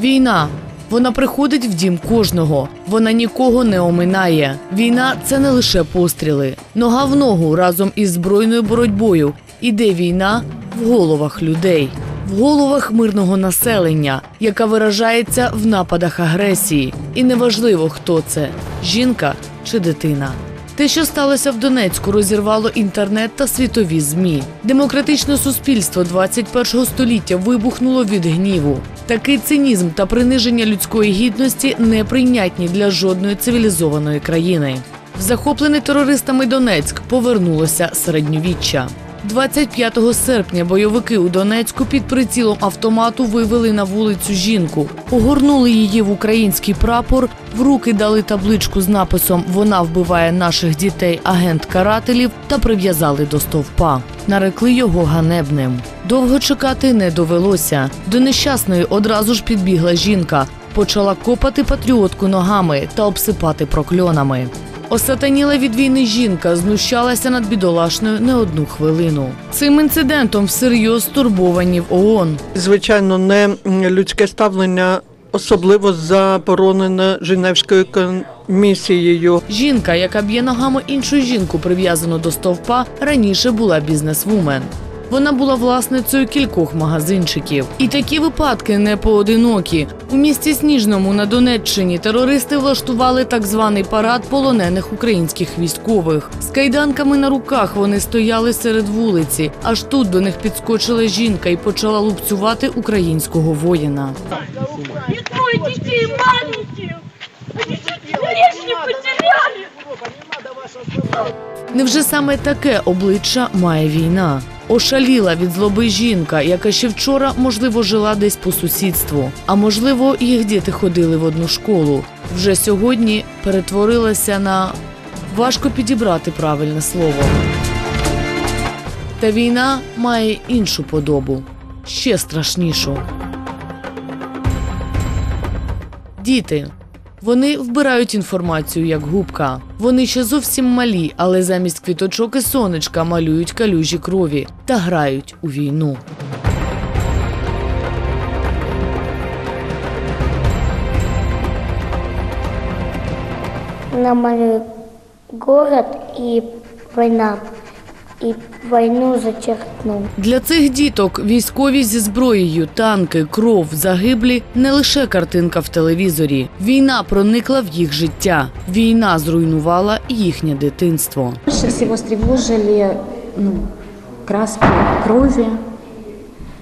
Війна. Вона приходить в дім кожного. Вона нікого не оминає. Війна це не лише постріли. Нога в ногу разом із збройною боротьбою. Іде війна в головах людей, в головах мирного населення, яка виражається в нападах агресії. І неважливо, хто це жінка чи дитина. Те, що сталося в Донецьку, розірвало інтернет та світові змі. Демократичне суспільство 21 століття вибухнуло від гніву. Такий цинізм та приниження людської гідності неприйнятні для жодної цивілізованої країни. В захоплений терористами Донецьк повернулося середньовіччя. 25 серпня бойовики у Донецьку під прицілом автомату вивели на вулицю жінку, огорнули її в український прапор, в руки дали табличку з написом Вона вбиває наших дітей, агент карателів та прив'язали до стовпа. Нарекли його ганебним. Довго чекати не довелося. До нещасної одразу ж підбігла жінка, почала копати патріотку ногами та обсипати прокльонами. Осатаніла від війни жінка знущалася над бідолашною не одну хвилину. Цим інцидентом всерйоз стурбовані в ООН. Звичайно, не людське ставлення, особливо заборонене Женевською комісією. Жінка, яка б'є ногами іншу жінку, прив'язану до стовпа, раніше була бізнесвумен. Вона була власницею кількох магазинчиків. І такі випадки не поодинокі. У місті Сніжному на Донеччині терористи влаштували так званий парад полонених українських військових. З кайданками на руках вони стояли серед вулиці. Аж тут до них підскочила жінка і почала лупцювати українського воїна. Невже саме таке обличчя має війна? Ошаліла від злоби жінка, яка ще вчора, можливо, жила десь по сусідству. А можливо, їх діти ходили в одну школу. Вже сьогодні перетворилася на важко підібрати правильне слово. Та війна має іншу подобу, ще страшнішу. Діти. Вони вбирають інформацію як губка. Вони ще зовсім малі, але замість квіточок і сонечка малюють калюжі крові та грають у війну. намалюю город и война. И войну зачеркну. Для цих діток військові зі зброєю, танки, кров, загиблі не лише картинка в телевізорі. Війна проникла в їх життя. Війна зруйнувала їхнє дитинство. Больше всего встревожили ну, краски крови,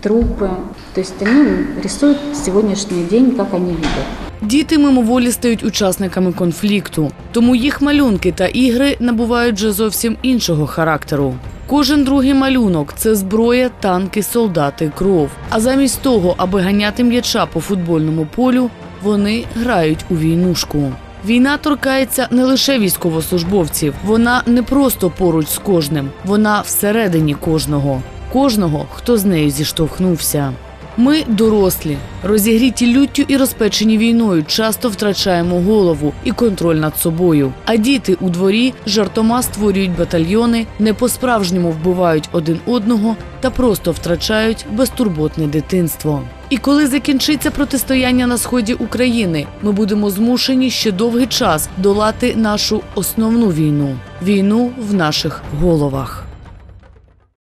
трупы. То есть они рисуют сегодняшний день, как они видят. Діти мимоволі стають учасниками конфлікту, тому їх малюнки та ігри набувають вже зовсім іншого характеру. Кожен другий малюнок це зброя, танки, солдати, кров. А замість того, аби ганяти м'яча по футбольному полю, вони грають у війнушку. Війна торкається не лише військовослужбовців, вона не просто поруч з кожним, вона всередині кожного, кожного, хто з нею зіштовхнувся. Ми, дорослі, розігріті люттю і розпечені війною, часто втрачаємо голову і контроль над собою. А діти у дворі жартома створюють батальйони, не по-справжньому вбивають один одного та просто втрачають безтурботне дитинство. І коли закінчиться протистояння на сході України, ми будемо змушені ще довгий час долати нашу основну війну війну в наших головах.